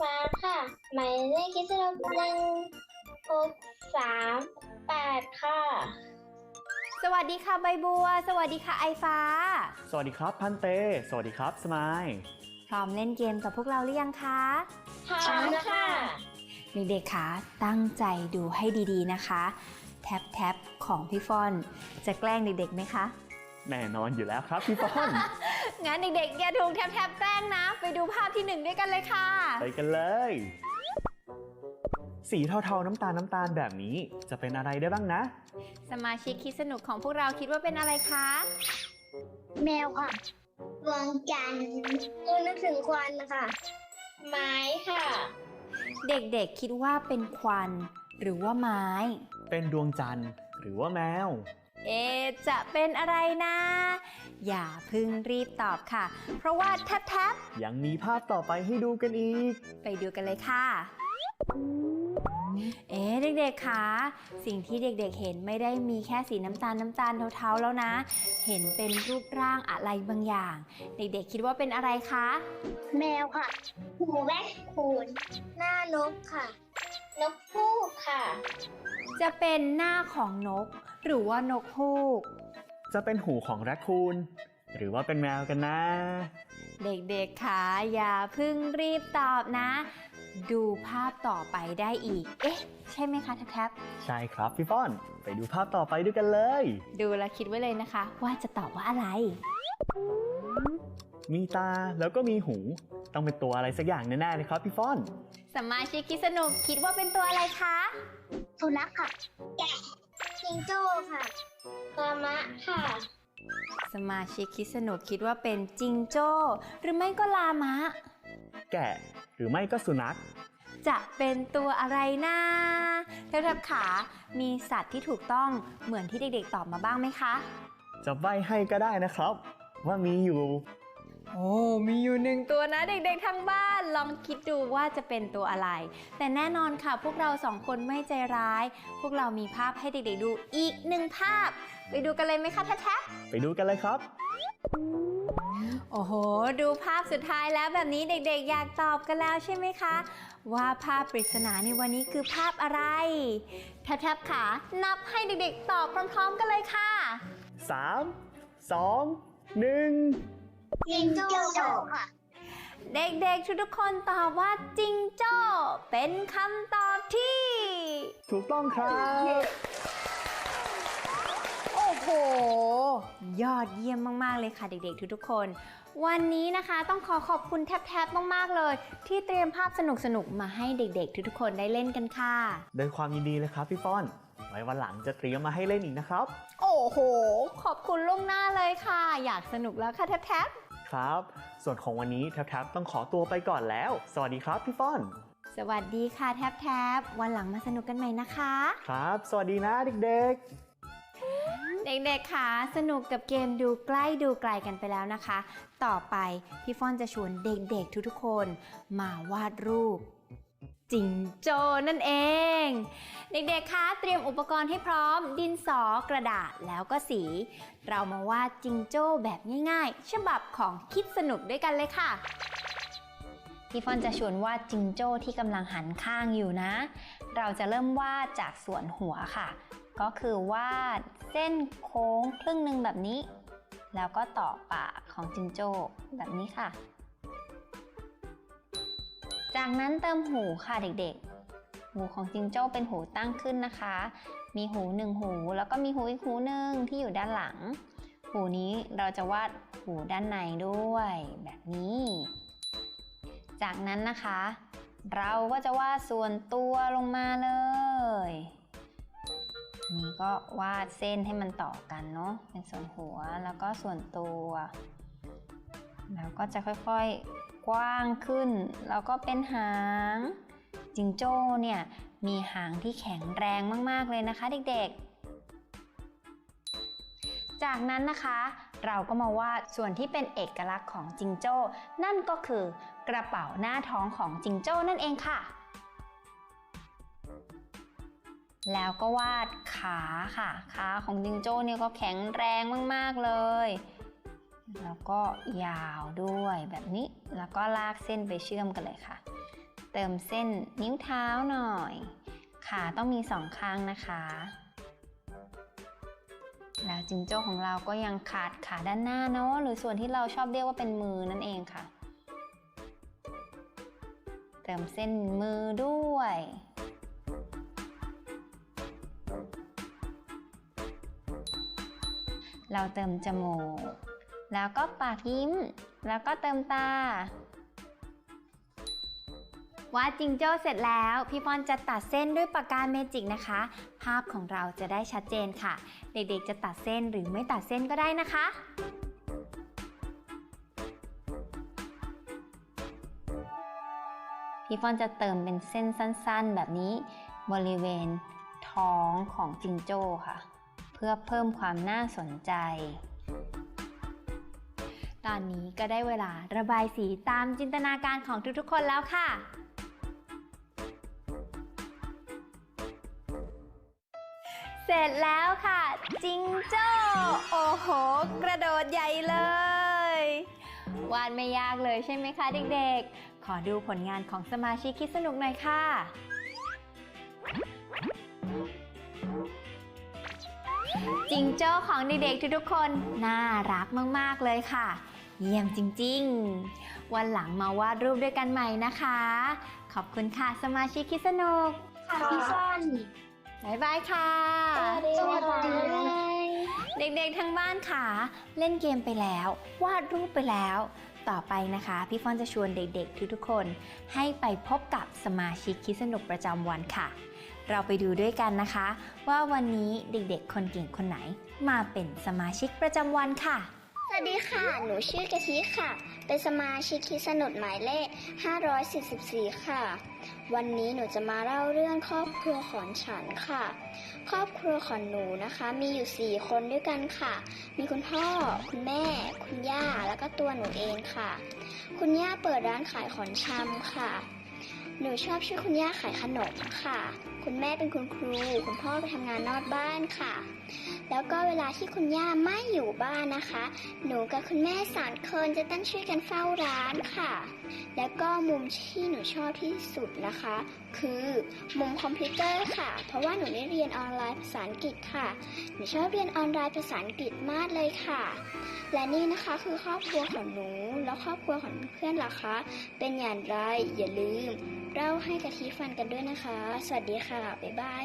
ฟ้าค่ะ หมายเลขคิดสนุกหนึ่งหกสามแปดค่ะ สวัสดีค่ะใบบัว สวัสดีค่ะไอฟ้า สวัสดีครับพันเต สวัสดีครับสมายพร้อมเล่นเกมกับพวกเราหรือยังคะพร้อมค่ะ เด็กๆคะตั้งใจดูให้ดีๆนะคะ แท็บแท็บของพี่ฟอน จะแกล้งเด็กๆไหมคะ แน่นอนอยู่แล้วครับพี่ป้อนงั้นเด็กๆอย่าถูกแท็บแท็บแกล้งนะ ไปดูภาพที่หนึ่งด้วยกันเลยค่ะ ไปกันเลย สีเทาๆน้ำตาลน้ำตาลแบบนี้จะเป็นอะไรได้บ้างนะ สมาชิกคิดสนุกของพวกเราคิดว่าเป็นอะไรคะ แมวค่ะดวงจันทร์กูนึกถึงควันค่ะ ไม้ค่ะ เด็กๆคิดว่าเป็นควัน หรือว่าไม้ เป็นดวงจันทร์หรือว่าแมว เอะจะเป็นอะไรนะ อย่าเพึ่งรีบตอบค่ะ เพราะว่าแท็บแท็บยังมีภาพต่อไปให้ดูกันอีกไปดูกันเลยค่ะ เอ๊ะเด็กๆคะสิ่งที่เด็กๆเห็นไม่ได้มีแค่สีน้ำตาลน้ำตาลเทาๆแล้วนะ เห็นเป็นรูปร่างอะไรบางอย่าง เด็กๆคิดว่าเป็นอะไรคะ แมวค่ะ หูแวกคูนหน้านกค่ะ นกพูกค่ะ จะเป็นหน้าของนก หรือว่านกฮูก จะเป็นหูของแรคคูนหรือว่าเป็นแมวกันนะ เด็กๆคะอย่าเพิ่งรีบตอบนะ ดูภาพต่อไปได้อีก เอ๊ะ ใช่ไหมคะแท็บใช่ครับพี่ป้อน ไปดูภาพต่อไปด้วยกันเลยๆดูแลวคิดไว้เลยนะคะ ว่าจะตอบว่าอะไร มีตาแล้วก็มีหู ต้องเป็นตัวอะไรสักอย่างแน่ๆเลยครับพี่ฟ้อน สมาชิกคิดสนุกคิดว่าเป็นตัวอะไรคะ สุนัขค่ะ แกะ จิงโจ้ค่ะกามะค่ะ สมาชิกคิดสนุกคิดว่าเป็นจิงโจ้ หรือไม่ก็ลามะ แกะหรือไม่ก็สุนัข จะเป็นตัวอะไรนะแทบๆขา มีสัตว์ที่ถูกต้องเหมือนที่เด็กๆตอบมาบ้างไหมคะ จะใบให้ก็ได้นะครับ ว่ามีอยู่ โอ้ มีอยู่หนึ่งตัวนะเด็กๆทางบ้าน ลองคิดดูว่าจะเป็นตัวอะไร แต่แน่นอนค่ะ พวกเราสองคนไม่ใจร้าย พวกเรามีภาพให้เด็กๆ ดูอีกหนึ่งภาพ ไปดูกันเลยไหมคะแท้ๆไปดูกันเลยครับ โอ้โห ดูภาพสุดท้ายแล้วแบบนี้เด็กๆ อยากตอบกันแล้วใช่ไหมคะ ว่าภาพปริศนาในวันนี้คือภาพอะไร แทบๆขานับให้เด็กๆ ตอบพร้อมๆ กันเลยค่ะ 3 2 1 จิงโจ้ค่ะ เด็กๆ ทุกๆคนตอบว่าจิงโจ้เป็นคำตอบที่ ถูกต้องครับ โอ้โห ยอดเยี่ยมมากๆเลยค่ะเด็กๆ ทุกๆคน วันนี้นะคะต้องขอขอบคุณแทบๆ มากๆเลย ที่เตรียมภาพสนุกๆ มาให้เด็กๆ ทุกๆคนได้เล่นกันค่ะ โดยความยินดีเลยครับพี่ฟ้อน ไว้วันหลังจะเตรียมมาให้เล่นอีกนะครับ โอ้โห ขอบคุณล่วงหน้าเลยค่ะ อยากสนุกแล้วค่ะแทบครับ ส่วนของวันนี้แทบๆต้องขอตัวไปก่อนแล้ว สวัสดีครับพี่ฟ้อนๆสวัสดีค่ะแทบๆวันหลังมาสนุกกันใหม่นะคะ ครับ สวัสดีนะเด็กๆเด็กๆค่ะสนุกกับเกมดูใกล้ดูไกลกันไปแล้วนะคะ ต่อไปพี่ฟอนจะชวนเด็กๆทุกๆคนมาวาดรูป จิงโจ้นั่นเอง เด็กๆ คะ เตรียมอุปกรณ์ให้พร้อม ดินสอกระดาษแล้วก็สี เรามาวาดจิงโจ้แบบง่ายๆ ฉบับของคิดสนุกด้วยกันเลยค่ะ พี่ฟอนจะชวนวาดจิงโจ้ที่กำลังหันข้างอยู่นะ เราจะเริ่มวาดจากส่วนหัวค่ะ ก็คือวาดเส้นโค้งครึ่งหนึ่งแบบนี้ แล้วก็ต่อปากของจิงโจ้แบบนี้ค่ะ จากนั้นเติมหูค่ะเด็กๆ หูของจิงโจ้เป็นหูตั้งขึ้นนะคะ มีหูหนึ่งหู แล้วก็มีหูอีกหูหนึ่งที่อยู่ด้านหลัง หูนี้เราจะวาดหูด้านในด้วยแบบนี้ จากนั้นนะคะ เราก็จะวาดส่วนตัวลงมาเลย นี่ก็วาดเส้นให้มันต่อกันเนาะ เป็นส่วนหัวแล้วก็ส่วนตัว แล้วก็จะค่อยๆกว้างขึ้น แล้วก็เป็นหางจิงโจ้เนี่ยมีหางที่แข็งแรงมากๆเลยนะคะ เด็กๆ จากนั้นนะคะ เราก็มาวาดส่วนที่เป็นเอกลักษณ์ของจิงโจ้ นั่นก็คือกระเป๋าหน้าท้องของจิงโจ้นั่นเองค่ะ แล้วก็วาดขาค่ะ ขาของจิงโจ้เนี่ยก็แข็งแรงมากๆเลย แล้วก็ยาวด้วยแบบนี้ แล้วก็ลากเส้นไปเชื่อมกันเลยค่ะแต่ติมเส้นนิ้วเท้าหน่อย ขาต้องมีสองข้างนะคะ แล้วจิงโจ้ของเราก็ยังขาดขาด้านหน้าเนาะหรือส่วนที่เราชอบเรียกว่าเป็นมือนั่นเองค่ะ เติมเส้นมือด้วยเราเติมจมูก แล้วก็ปากยิ้ม แล้วก็เติมตาวาดจิงโจ้เสร็จแล้ว พี่ฟอนจะตัดเส้นด้วยปากกาเมจิกนะคะ ภาพของเราจะได้ชัดเจนค่ะ เด็กๆจะตัดเส้นหรือไม่ตัดเส้นก็ได้นะคะพี่ฟอนจะเติมเป็นเส้นสั้นๆ แบบนี้ บริเวณท้องของจิงโจ้ค่ะ เพื่อเพิ่มความน่าสนใจ ตอนนี้ก็ได้เวลาระบายสีตามจินตนาการของทุกๆคนแล้วค่ะ เสร็จแล้วค่ะจิงโจ้โอ้โห กระโดดใหญ่เลย วาดไม่ยากเลยใช่ไหมคะเด็กๆ ขอดูผลงานของสมาชิกคิดสนุกหน่อยค่ะจิงโจ้ของเด็กๆทุกๆคน น่ารักมาก ๆ เลยค่ะ เยี่ยมจริงๆ วันหลังมาวาดรูปด้วยกันใหม่นะคะ ขอบคุณค่ะสมาชิกคิดสนุกค่ะพี่ฟอนบ๊ายบายค่ะ สวัสดีค่ะเด็กๆทั้งบ้านค่ะ เล่นเกมไปแล้ว วาดรูปไปแล้ว ต่อไปนะคะ พี่ฟอนจะชวนเด็กๆ ทุกๆคน ให้ไปพบกับสมาชิกคิดสนุกประจำวันค่ะ เราไปดูด้วยกันนะคะ ว่าวันนี้เด็กๆ คนเก่งคนไหน มาเป็นสมาชิกประจำวันค่ะส วัสดีค่ะ หนูชื่อกะทิค่ะ เป็นสมาชิกคิดสนุดหมายเลข 544 ค่ะ วันนี้หนูจะมาเล่าเรื่องครอบครัวของฉันค่ะ ครอบครัวของหนูนะคะ มีอยู่ 4 คนด้วยกันค่ะ มีคุณพ่อ คุณแม่ คุณย่า แล้วก็ตัวหนูเองค่ะ คุณย่าเปิดร้านขายของชำค่ะ หนูชอบช่วยคุณย่าขายขนมค่ะ คุณแม่เป็นคุณครู คุณพ่อไปทำงานนอกบ้านค่ะ แล้วก็เวลาที่คุณย่าไม่อยู่บ้านนะคะ หนูกับคุณแม่สามคนจะตั้งช่วยกันเฝ้าร้านค่ะ แล้วก็มุมที่หนูชอบที่สุดนะคะ คือมุมคอมพิวเตอร์ค่ะ เพราะว่าหนูได้เรียนออนไลน์ภาษาอังกฤษค่ะ หนูชอบเรียนออนไลน์ภาษาอังกฤษมากเลยค่ะ และนี่นะคะคือครอบครัวของหนู แล้วครอบครัวของเพื่อนล่ะคะ เป็นอย่างไรอย่าลืมเล่าให้กะทิฟันกันด้วยนะคะ สวัสดีค่ะ บ๊ายบาย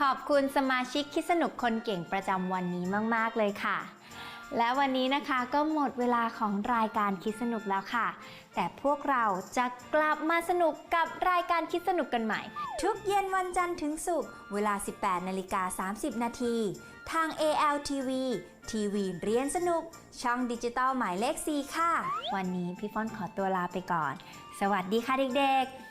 ขอบคุณสมาชิกคิดสนุกคนเก่งประจำวันนี้มาก ๆ เลยค่ะ และวันนี้นะคะก็หมดเวลาของรายการคิดสนุกแล้วค่ะ แต่พวกเราจะกลับมาสนุกกับรายการคิดสนุกกันใหม่ ทุกเย็นวันจันทร์ถึงศุกร์เวลา 18นาฬิกา30 นาทีทาง ALTV ทีวีเรียนสนุก ช่องดิจิตอลหมายเลข 4 ค่ะ วันนี้พี่ฟ้อนขอตัวลาไปก่อน สวัสดีค่ะเด็กๆ